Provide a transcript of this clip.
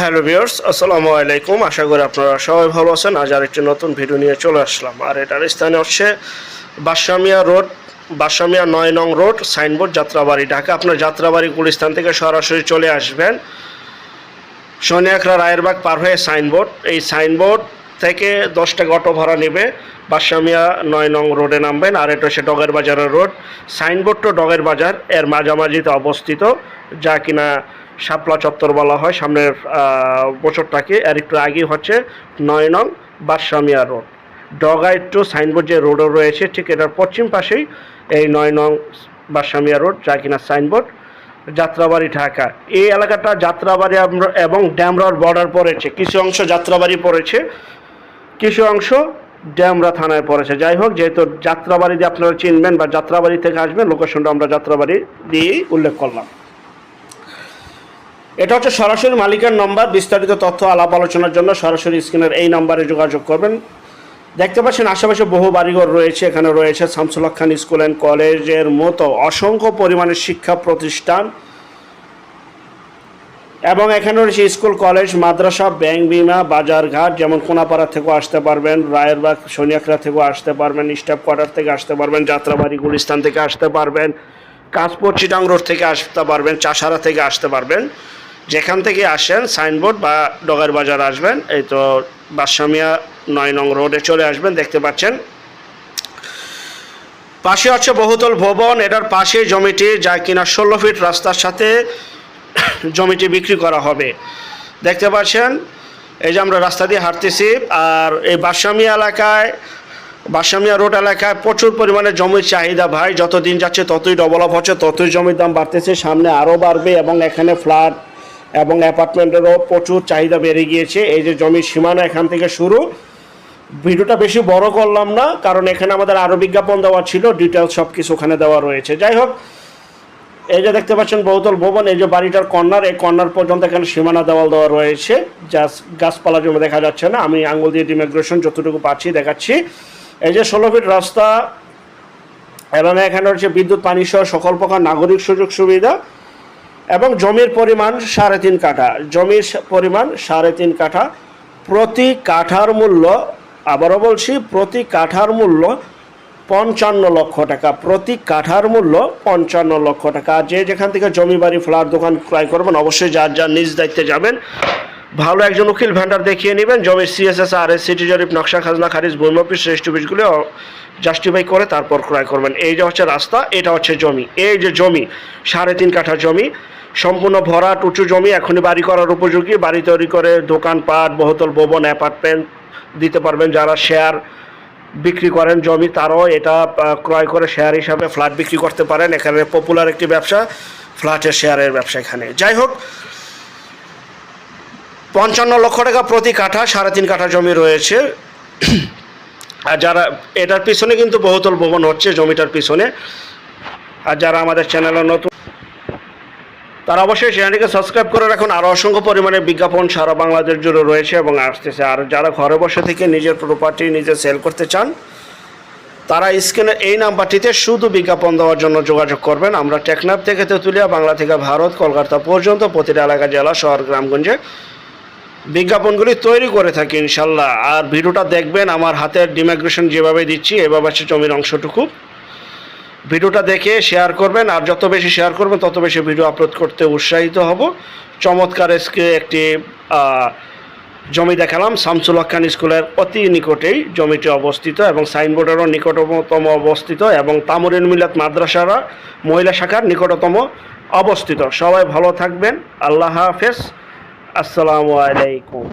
Hello viewers, আসসালামু আলাইকুম। আশা করি আপনারা সবাই ভালো আছেন। আজ আর আরেকটি নতুন ভিডিও নিয়ে চলে আসলাম। আর এটার স্থানে হচ্ছে বাসামিয়া রোড, বাসামিয়া নয় নং রোড, সাইনবোর্ড যাত্রাবাড়ি, ঢাকা। আপনার যাত্রাবাড়ি গুলিস্তান থেকে সরাসরি চলে আসবেন। শনিয়াখরা রায়েরবাগ পার হয়ে সাইনবোর্ড। এই সাইনবোর্ড থেকে দশ টাকা অটো ভাড়া নেবে। বাসামিয়া নয় নং রোডে নামবেন। আর এটা হচ্ছে ডগের বাজারের রোড। সাইনবোর্ড তো ডগের বাজার। এর মাঝামাঝিতে অবস্থিত। যা কিনা শাপলা চত্বর বলা হয়, সামনের বছরটাকে। আর একটু আগেই হচ্ছে নয় নং বাসামিয়া রোড। ডগাই টু সাইনবোর্ড যে রোডও রয়েছে, ঠিক এটার পশ্চিম পাশেই এই নয় নং বাসামিয়া রোড, যা কিনা সাইনবোর্ড। যাত্রাবাড়ি, ঢাকা। এই এলাকাটা যাত্রাবাড়ি এবং ড্যামরার বর্ডার পড়েছে। কিছু অংশ যাত্রাবাড়ি পড়েছে, কিছু অংশ ড্যামরা থানায় পড়েছে। যাই হোক, যেহেতু যাত্রাবাড়ি দিয়ে আপনারা চিনবেন বা যাত্রাবাড়ি থেকে আসবেন লোকেশনটা আমরা যাত্রাবাড়ি দিয়েই উল্লেখ করলাম। এটা হচ্ছে সরাসরি মালিকের নম্বর, বিস্তারিত তথ্য, আলাপ আলোচনার জন্য সরাসরি স্ক্রিনের এই নম্বরে যোগাযোগ করবেন। দেখতে পাচ্ছেন আশেপাশে বহু বাড়িঘর রয়েছে, এখানে রয়েছে শামসুল খান স্কুল অ্যান্ড কলেজের মতো অসংখ্য পরিমাণের শিক্ষা প্রতিষ্ঠান এবং এখানে রয়েছে স্কুল, কলেজ, মাদ্রাসা, ব্যাংক বিমা, বাজারঘাট, যেমন কোনাপাড়া থেকেও আসতে পারবেন, রায়েরবাগ সনিয়াকড়া থেকেও আসতে পারবেন, স্টাফ কোয়ার্টার থেকে আসতে পারবেন, যাত্রাবাড়ি গুলিস্তান থেকে আসতে পারবেন, কাঁচপুর, চিটাং রোড থেকে আসতে পারবেন, চাষারা থেকে আসতে পারবেন। যেখান থেকে আসেন সাইনবোর্ড বা ডগার বাজার আসবেন, এই তো বাদশামিয়া নয় নং রোডে চলে আসবেন, দেখতে পাচ্ছেন। পাশে হচ্ছে বহুতল ভবন, এটার পাশে জমিটি, যা কিনা ষোলো ফিট রাস্তার সাথে জমিটি বিক্রি করা হবে। দেখতে পাচ্ছেন, এই যে আমরা রাস্তা দিয়ে হাঁটতেছি, আর এই বাসামিয়া এলাকায় বাসামিয়া রোড এলাকায় প্রচুর পরিমাণে জমির চাহিদা ভাই যত দিন যাচ্ছে ততই ডেভেলপ হচ্ছে, ততই জমির দাম বাড়তেছে, সামনে আরও বাড়বে এবং এখানে ফ্ল্যাট এবং অ্যাপার্টমেন্টেরও প্রচুর চাহিদা বেড়ে গিয়েছে। এই যে জমির সীমানা এখান থেকে শুরু। ভিডিওটা বেশি বড় করলাম না, কারণ এখানে আমাদের আরও বিজ্ঞাপন দেওয়া ছিল ডিটেলস সব কিছু ওখানে দেওয়া রয়েছে। যাই হোক, এই যে দেখতে পাচ্ছেন বহুতল ভবন, এই যে বাড়িটার কর্নার, এই কর্নার পর্যন্ত এখানে সীমানা দেওয়াল দেওয়া রয়েছে। জাস্ট গাছপালা জমে দেখা যাচ্ছে না, আমি আঙ্গুল দিয়ে ডিমাইগ্রেশন যতটুকু পাচ্ছি দেখাচ্ছি। এই যে ষোলো ফিট রাস্তা এবং এখানে রয়েছে বিদ্যুৎ, পানি সহ সকল প্রকার নাগরিক সুযোগ সুবিধা। এবং জমির পরিমাণ সাড়ে তিন কাঠা। জমির পরিমাণ সাড়ে তিন কাঠা। প্রতি কাঠার মূল্য, আবারও বলছি, প্রতি কাঠার মূল্য পঞ্চান্ন লক্ষ টাকা। প্রতি কাঠার মূল্য পঞ্চান্ন লক্ষ টাকা। যে যেখান থেকে জমি বাড়ি, ফ্ল্যাট, দোকান ক্রয় করবেন, অবশ্যই যার যার নিজ দায়িত্বে যাবেন। ভালো একজন উকিল ভ্যান্ডার দেখিয়ে নেবেন। জমির সিএসএস আর এস সিটি জরিপ, নকশা, খাজনা, খারিজ, বৈম অফিস রেজিস্ট্রি অফিসগুলো জাস্টিফাই করে তারপর ক্রয় করবেন। এই যে হচ্ছে রাস্তা, এটা হচ্ছে জমি। এই যে জমি, সাড়ে তিন কাঠা জমি, সম্পূর্ণ ভরাট, উঁচু জমি, এখনই বাড়ি করার উপযোগী। বাড়ি তৈরি করে দোকানপাট, বহুতল ভবন, অ্যাপার্টমেন্ট দিতে পারবেন। যারা শেয়ার বিক্রি করেন জমি, তারাও এটা ক্রয় করে শেয়ার হিসাবে ফ্ল্যাট বিক্রি করতে পারেন। এখানে পপুলার একটি ব্যবসা, ফ্ল্যাটের শেয়ারের ব্যবসা এখানে। যাই হোক পঞ্চান্ন লক্ষ টাকা প্রতি কাঠা, সাড়ে তিন কাঠা জমি রয়েছে। আর যারা, এটার পিছনে কিন্তু বহুতল ভবন হচ্ছে জমিটার পিছনে। আর যারা আমাদের চ্যানেলে নতুন, তারা অবশ্যই চ্যানেলটিকে সাবস্ক্রাইব করে রাখুন। আরও অসংখ্য পরিমাণে বিজ্ঞাপন সারা বাংলাদেশ জুড়ে রয়েছে এবং আসতেছে। আর যারা ঘরে বসে থেকে নিজের প্রপার্টি নিজে সেল করতে চান, তারা স্ক্রিনে এই নাম্বারটিতে শুধু বিজ্ঞাপন দেওয়ার জন্য যোগাযোগ করবেন। আমরা টেকনাফ থেকে তেঁতুলিয়া, বাংলা থেকে ভারত, কলকাতা পর্যন্ত প্রতিটা এলাকা, জেলা, শহর, গ্রামগঞ্জে বিজ্ঞাপনগুলি তৈরি করে থাকি ইনশাল্লাহ। আর ভিডিওটা দেখবেন, আমার হাতের ডিমাইগ্রেশন যেভাবে দিচ্ছি, এভাবে আছে জমির অংশটুকু। ভিডিওটা দেখে শেয়ার করবেন, আর যত বেশি শেয়ার করবেন, তত বেশি ভিডিও আপলোড করতে উৎসাহিত হব। চমৎকার এসকে একটি জমি দেখালাম, শামসুল খান স্কুলের অতি নিকটেই জমিটি অবস্থিত এবং সাইনবোর্ডেরও নিকটতম অবস্থিত এবং তামরিন মিলাত মাদ্রাসারা মহিলা শাখার নিকটতম অবস্থিত। সবাই ভালো থাকবেন, আল্লাহ হাফেজ। আসসালামু আলাইকুম।